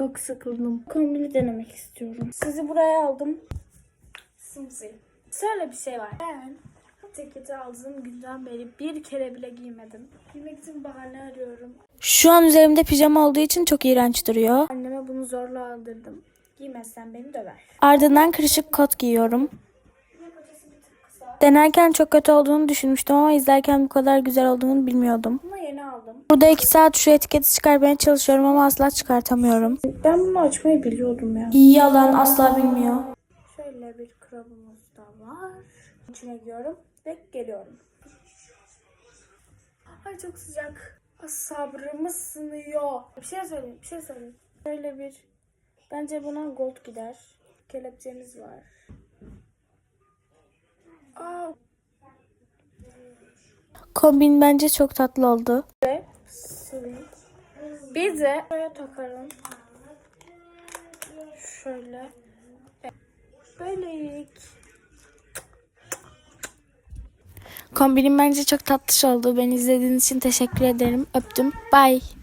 Çok sıkıldım. Kombini denemek istiyorum. Sizi buraya aldım. Simsi. Şöyle bir şey var. Ben bu ceketi aldığım günden beri bir kere bile giymedim. Giymek için bahane arıyorum. Şu an üzerimde pijama olduğu için çok iğrenç duruyor. Anneme bunu zorla aldırdım. Giymezsen beni döver. Ardından kırışık kot giyiyorum. Denerken çok kötü olduğunu düşünmüştüm ama izlerken bu kadar güzel olduğunu bilmiyordum. Ama aldım. Burada iki saat şu etiketi çıkarmaya çalışıyorum ama asla çıkartamıyorum. Ben bunu açmayı biliyordum ya. İyi alan asla bilmiyor. Şöyle bir krabımız da var. İçine giyiyorum ve geliyorum. Ay çok sıcak. Sabrımız sınıyor. Bir şey söyleyeyim, bir şey söyleyeyim. Şöyle bir, bence buna gold gider. Kelepçemiz var. Kombin bence çok tatlı oldu. ve. Bir de şuraya takarım. Şöyle. Böyle Kombinim bence çok tatlış oldu. Beni izlediğiniz için teşekkür ederim. Öptüm. Bye.